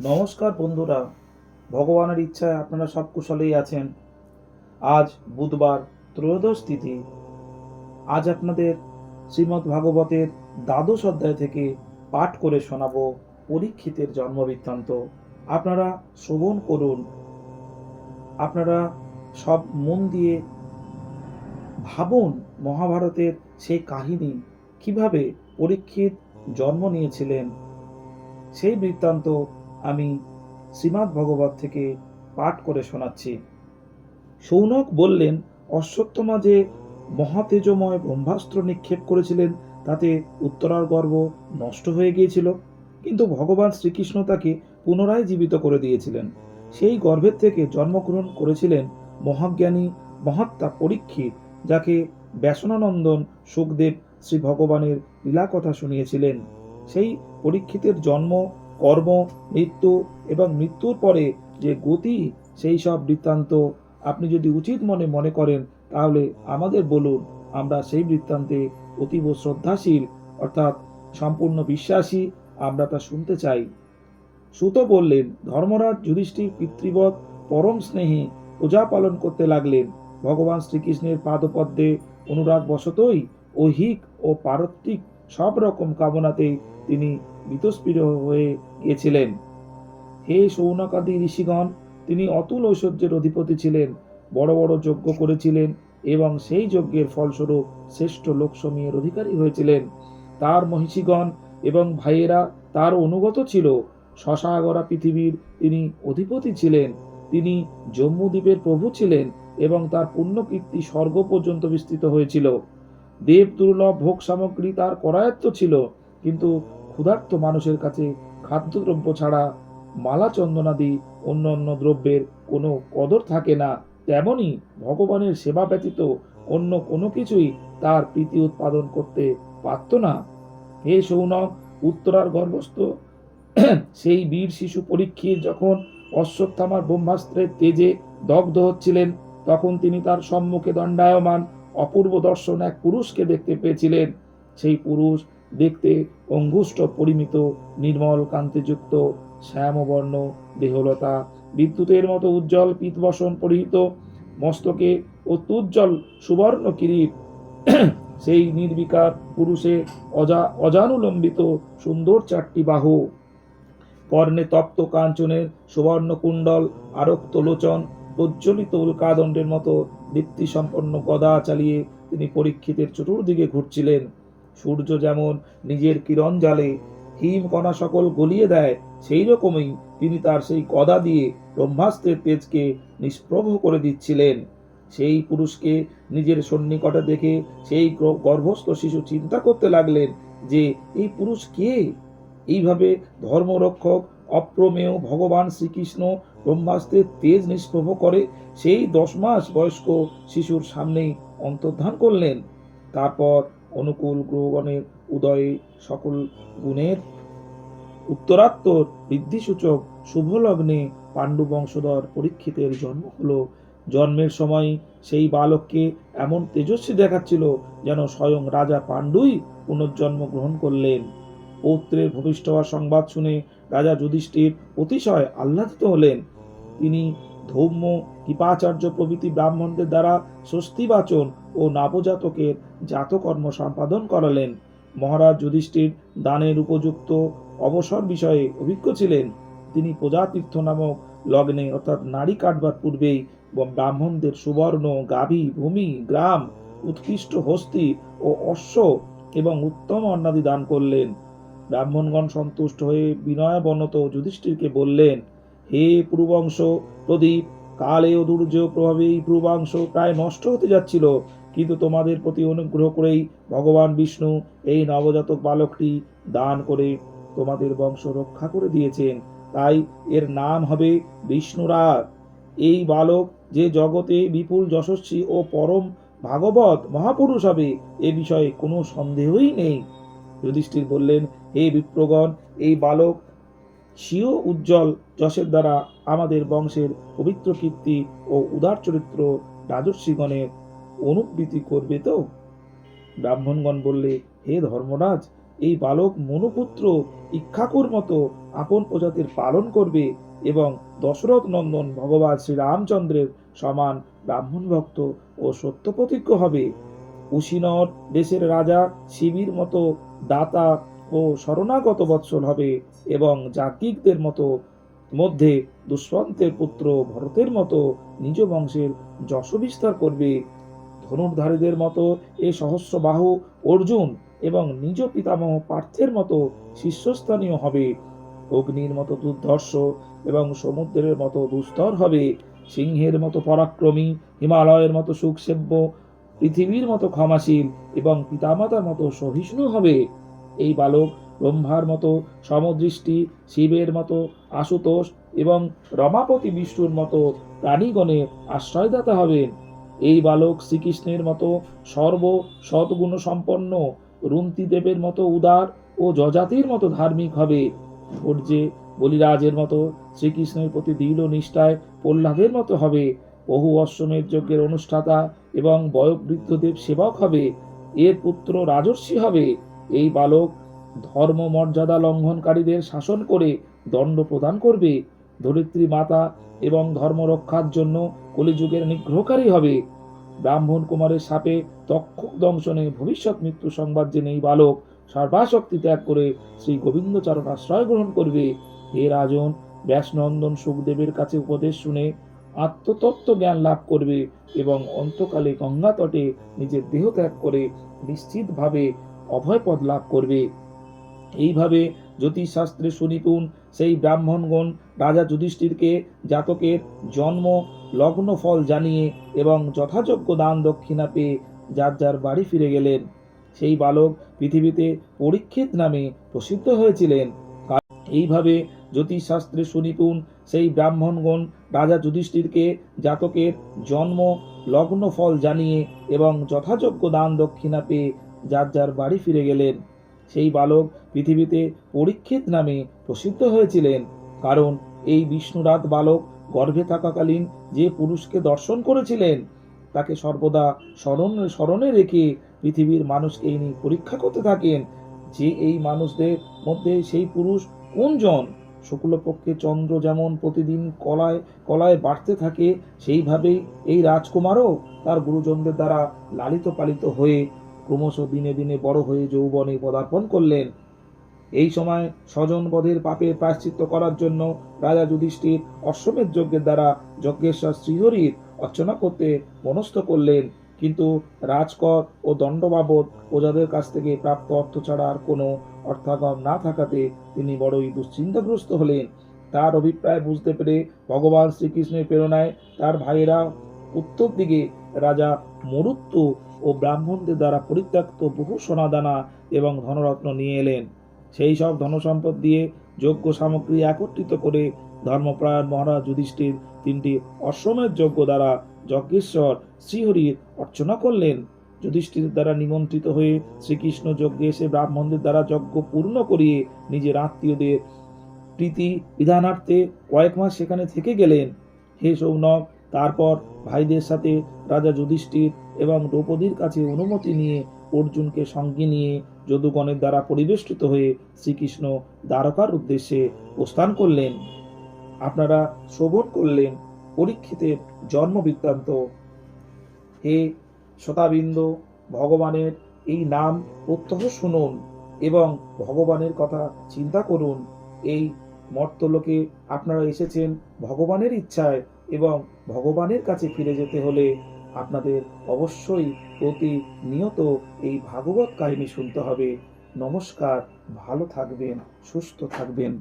নমস্কার বন্ধুরা। ভগবানের ইচ্ছায় আপনারা সব কুশলেই আছেন। আজ বুধবার ত্রয়োদশ তিথি। আজ আপনাদের শ্রীমদ্ ভাগবতের দ্বাদশ অধ্যায় থেকে পাঠ করে শোনাবো পরীক্ষিতের জন্মবৃত্তান্ত। আপনারা শ্রবণ করুন। আপনারা সব মন দিয়ে ভাবুন, মহাভারতের সেই কাহিনী কীভাবে পরীক্ষিত জন্ম নিয়েছিলেন। সেই বৃত্তান্ত আমি শ্রীমৎ ভগবত থেকে পাঠ করে শোনাচ্ছি। সৌনক বললেন, অশ্বত্থমা যে মহাতেজময় ব্রহ্মাস্ত্র নিক্ষেপ করেছিলেন, তাতে উত্তরার গর্ভ নষ্ট হয়ে গিয়েছিল। কিন্তু ভগবান শ্রীকৃষ্ণ তাকে পুনরায় জীবিত করে দিয়েছিলেন। সেই গর্ভের থেকে জন্মগ্রহণ করেছিলেন মহাজ্ঞানী মহাত্মা পরীক্ষিত, যাকে ব্যাসনানন্দন সুখদেব শ্রী ভগবানের লীলা কথা শুনিয়েছিলেন। সেই পরীক্ষিতের জন্ম কর্ম, মৃত্যু এবং মৃত্যুর পরে যে গতি, সেই সব বৃত্তান্ত আপনি যদি উচিত মনে মনে করেন, তাহলে আমাদের বলুন, আমরা সেই বৃত্তান্তে অতীব শ্রদ্ধাশীল, অর্থাৎ সম্পূর্ণ বিশ্বাসী, আমরা তা শুনতে চাই। সুত বললেন, ধর্মরাজ যুধিষ্ঠির পিতৃবৎ পরম স্নেহে পূজা পালন করতে লাগলেন। ভগবান শ্রীকৃষ্ণের পাদপদ্মে অনুরাগ বশতই ঐহিক ও পারত্রিক সব রকম কামনাতেই তিনি বিতস্পৃহ হয়ে গিয়েছিলেন। হে সৌনকাদি ঋষিগণ, তিনি অতুল ঐশ্বর্যের অধিপতি ছিলেন, বড় বড় যজ্ঞ করেছিলেন এবং সেই যজ্ঞের ফলস্বরূপ শ্রেষ্ঠ লোকসমীয়ের অধিকারী হয়েছিলেন। তার মহিষীগণ এবং ভাইয়েরা তার অনুগত ছিল। শশাগরা পৃথিবীর তিনি অধিপতি ছিলেন, তিনি জম্মুদ্বীপের প্রভু ছিলেন এবং তার পুণ্যকীর্তি স্বর্গ পর্যন্ত বিস্তৃত হয়েছিল। দেব দুর্লভ ভোগ সামগ্রী তার করায়ত্ত ছিল, কিন্তু ক্ষুধার্ত মানুষের কাছে খাদ্যদ্রব্য ছাড়া মালা চন্দনাদি, অন্য অন্য দ্রব্যের কোনো কদর থাকে না। তেমনি ভগবানের সেবা ব্যতীত অন্য কোনো কিছুই তার প্রীতি উৎপাদন করতে পারত না। হে সৌনক, উত্তরার গর্ভস্থ, সেই বীর শিশু পরীক্ষিত যখন অশ্বত্থামার ব্রহ্মাস্ত্রের তেজে দগ্ধ হচ্ছিলেন, তখন তিনি তার সম্মুখে দণ্ডায়মান অপূর্ব দর্শন এক পুরুষকে দেখতে পেয়েছিলেন। সেই পুরুষ দেখতে অঙ্গুষ্ঠ, পরিমিত, নির্মল কান্তিযুক্ত শ্যামবর্ণ, দেহলতা, বিদ্যুতের মতো উজ্জ্বল পীতবসন পরিহিত, মস্তকে অত্যুজ্জ্বল সুবর্ণ কিরিট। সেই নির্বিকার পুরুষে অজা, অজানুলম্বিত সুন্দর চারটি বাহু। কর্ণে তপ্ত কাঞ্চনের সুবর্ণ কুণ্ডল আরক্ত লোচন, প্রজ্বলিত উল্কাদণ্ডের মতো দীপ্তি সম্পন্ন গদা চালিয়ে তিনি পরীক্ষিতের চতুর্দিকে ঘুরছিলেন। সূর্য যেমন নিজের কিরণ জালে হিম কণা সকল গলিয়ে দেয়, সেই রকমই তিনি তার সেই গদা দিয়ে ব্রহ্মাস্ত্রের তেজকে নিষ্প্রভ করে দিচ্ছিলেন। সেই পুরুষকে নিজের সন্নিকটে দেখে সেই গর্ভস্থ শিশু চিন্তা করতে লাগলেন যে, এই পুরুষ কে? এইভাবে ধর্মরক্ষক অপ্রমেয় ভগবান শ্রীকৃষ্ণ ব্রহ্মাস্ত্রের তেজ নিষ্প্রভ করে সেই দশ মাস বয়স্ক শিশুর সামনেই অন্তর্ধান করলেন। তারপর অনুকূল গ্রহগণের উদয়ে সকল গুণের উত্তরাত্তর বৃদ্ধিসূচক শুভ লগ্নে পাণ্ডু বংশধর পরীক্ষিতের জন্ম হলো। জন্মের সময় সেই বালককে এমন তেজস্বী দেখাচ্ছিল যেন স্বয়ং রাজা পাণ্ডুই পুনর্জন্ম গ্রহণ করলেন। পৌত্রের ভবিষ্ঠ হওয়ার সংবাদ শুনে রাজা যুধিষ্ঠির অতিশয় আহ্লাদিত হলেন। তিনি ধৌম্য, কৃপাচার্য প্রভৃতি ব্রাহ্মণদের দ্বারা স্বস্তিবাচন ও নবজাতকের জাতকর্ম সম্পাদন করালেন। মহারাজ যুধিষ্ঠির দানের উপযুক্ত অবসর বিষয়ে অভিজ্ঞ ছিলেন। তিনি প্রজাতীর্থ নামক লগ্নে অর্থাৎ নারী কাটবার পূর্বেই ব্রাহ্মণদের সুবর্ণ, গাভী, ভূমি, গ্রাম, উৎকৃষ্ট হস্তি ও অশ্ব এবং উত্তম অন্নাদি দান করলেন। ব্রাহ্মণগণ সন্তুষ্ট হয়ে বিনয়বনত যুধিষ্ঠিরকে বললেন হে পুরুবংশ প্রদীপ, কালে ও দুর্যোগ প্রভাবে এই পূর্বাংশ প্রায় নষ্ট হতে যাচ্ছিল। কিন্তু তোমাদের প্রতি অনুগ্রহ করেই ভগবান বিষ্ণু এই নবজাতক বালকটি দান করে তোমাদের বংশ রক্ষা করে দিয়েছেন। তাই এর নাম হবে বিষ্ণুরাগ। এই বালক যে জগতে বিপুল যশস্বী ও পরম ভাগবত মহাপুরুষ হবে, এ বিষয়ে কোনো সন্দেহই নেই। যুধিষ্ঠির বললেন, হে বিপ্রগণ, এই বালক স্বীয় উজ্জ্বল যশের দ্বারা আমাদের বংশের পবিত্র কীর্তি ও উদার চরিত্র রাজস্বীগণের অনুবৃত্তি করবে তো? ব্রাহ্মণগণ বললে, হে ধর্মরাজ, এই বালক মনুপুত্র ইক্ষাকুর মতো আপন প্রজাতির পালন করবে এবং দশরথ নন্দন ভগবান শ্রীরামচন্দ্রের সমান ব্রাহ্মণ ভক্ত ও সত্যপ্রতিজ্ঞ হবে। কুশিনর দেশের রাজা শিবির মতো দাতা ও শরণাগত বৎসল হবে এবং যাজ্ঞিকদের মতো মধ্যে দুষ্মন্তের পুত্র ভরতের মতো নিজ বংশের যশ বিস্তার করবে। ধনুর্ধারীদের মতো এ সহস্রবাহু অর্জুন এবং নিজ পিতামহ পার্থের মতো শীর্ষস্থানীয় হবে। অগ্নির মতো দুর্ধর্ষ এবং সমুদ্রের মতো দুস্তর হবে। সিংহের মতো পরাক্রমী, হিমালয়ের মতো সুখসেব্য, পৃথিবীর মতো ক্ষমাশীল এবং পিতামাতার মতো সহিষ্ণু হবে। এই বালক ব্রহ্মার মতো সমদৃষ্টি, শিবের মতো আশুতোষ এবং রমাপতি বিষ্ণুর মতো প্রাণীগণের আশ্রয়দাতা হবেন। এই বালক শ্রীকৃষ্ণের মতো সর্ব সৎগুণ সম্পন্ন রুন্তি দেবের মতো উদার ও যজাতির মতো ধার্মিক হবে। ধৈর্যে বলিরাজের মতো শ্রীকৃষ্ণের প্রতি দৃঢ় নিষ্ঠায় প্রহ্লাদের মতো হবে। বহু অশ্বমেধ যজ্ঞের অনুষ্ঠাতা এবং বয়োবৃদ্ধদেব সেবক হবে। এর পুত্র রাজর্ষি হবে। এই বালক ধর্ম মর্যাদা লঙ্ঘনকারীদের শাসন করে দণ্ড প্রদান করবে। ধরিত্রী মাতা এবং ধর্ম রক্ষার জন্য কলিযুগের নিগ্রহকারী হবে। ব্রাহ্মণ কুমারের সাপে তক্ষক দংশনে ভবিষ্যৎ মৃত্যু সংবাদ জেনে এই বালক সর্বাশক্তি ত্যাগ করে শ্রী গোবিন্দচরণ আশ্রয় গ্রহণ করবে। হে রাজন, ব্যাসনন্দন সুখদেবের কাছে উপদেশ শুনে আত্মতত্ত্ব জ্ঞান লাভ করবে এবং অন্তকালে গঙ্গা তটে নিজের দেহ ত্যাগ করে নিশ্চিতভাবে অভয়পদ লাভ করবে। এইভাবে জ্যোতিষশাস্ত্রে সুনিপুণ সেই ব্রাহ্মণগণ রাজা যুধিষ্ঠিরকে জাতকের জন্ম, লগ্ন, ফল জানিয়ে এবং যথাযোগ্য দান দক্ষিণা পেয়ে যার যার বাড়ি ফিরে গেলেন। সেই বালক পৃথিবীতে পরীক্ষিত নামে প্রসিদ্ধ হয়েছিলেন। এইভাবে জ্যোতিষশাস্ত্রে সুনিপুণ সেই ব্রাহ্মণগণ রাজা যুধিষ্ঠিরকে জাতকের জন্ম, লগ্ন, ফল জানিয়ে এবং যথাযোগ্য দান দক্ষিণা পেয়ে যার যার বাড়ি ফিরে গেলেন। সেই বালক পৃথিবীতে পরীক্ষিত নামে প্রসিদ্ধ হয়েছিলেন। কারণ এই বিষ্ণুরাত বালক গর্ভে থাকাকালীন যে পুরুষকে দর্শন করেছিলেন, তাকে সর্বদা স্মরণ, স্মরণে রেখে পৃথিবীর মানুষকে ইনি পরীক্ষা করতে থাকেন যে এই মানুষদের মধ্যে সেই পুরুষ কোনজন? শুক্লপক্ষে চন্দ্র যেমন প্রতিদিন কলায় কলায় বাড়তে থাকে, সেইভাবেই এই রাজকুমারও তার গুরুজনদের দ্বারা লালিত পালিত হয়ে ক্রমশ দিনে দিনে বড় হয়ে যৌবনে পদার্পণ করলেন। এই সময় স্বজন বধের পাপের প্রায়শ্চিত্ত করার জন্য রাজা যুধিষ্ঠির অশ্বমেধ যজ্ঞের দ্বারা যজ্ঞেশ্বর শ্রীহরির অর্চনা করতে মনস্থ করলেন। কিন্তু রাজকর ও দণ্ড বাবদ প্রজাদের কাছ থেকে প্রাপ্ত অর্থ ছাড়া আর কোনো অর্থাগম না থাকাতে তিনি বড়ই দুশ্চিন্তাগ্রস্ত হলেন। তার অভিপ্রায় বুঝতে পেরে ভগবান শ্রীকৃষ্ণের প্রেরণায় তার ভাইয়েরা উত্তর দিকে, রাজা, মরুত্ব ও ব্রাহ্মণদের দ্বারা পরিত্যক্ত বহু সোনাদানা এবং ধনরত্ন নিয়ে এলেন। সেই সব ধনসম্পদ দিয়ে যজ্ঞ সামগ্রী একত্রিত করে ধর্মপ্রাণ মহারাজ যুধিষ্ঠির তিনটি অশ্বমেধ যজ্ঞ দ্বারা যজ্ঞেশ্বর শ্রীহরির অর্চনা করলেন। যুধিষ্ঠির দ্বারা নিমন্ত্রিত হয়ে শ্রীকৃষ্ণ যজ্ঞে এসে ব্রাহ্মণদের দ্বারা যজ্ঞ পূর্ণ করিয়ে নিজের আত্মীয়দের প্রীতি বিধানার্থে কয়েক মাস সেখানে থেকে গেলেন। হে সৌনক, তারপর ভাইদের সাথে রাজা যুধিষ্ঠির এবং দ্রৌপদীর কাছে অনুমতি নিয়ে অর্জুনকে সঙ্গে নিয়ে যদুগণের দ্বারা পরিবেষ্টিত হয়ে শ্রীকৃষ্ণ দ্বারকার উদ্দেশ্যে প্রস্থান করলেন। আপনারা শ্রবণ করলেন পরীক্ষিতের জন্ম বৃত্তান্ত হে শ্রোতাবৃন্দ ভগবানের এই নাম প্রত্যহ শুনুন এবং ভগবানের কথা চিন্তা করুন। এই মর্তলোকে আপনারা এসেছেন ভগবানের ইচ্ছায় এবং ভগবানের কাছে ফিরে যেতে হলে আপনাদের অবশ্যই প্রতিনিয়ত এই ভাগবত কাহিনী শুনতে হবে। নমস্কার ভালো থাকবেন সুস্থ থাকবেন।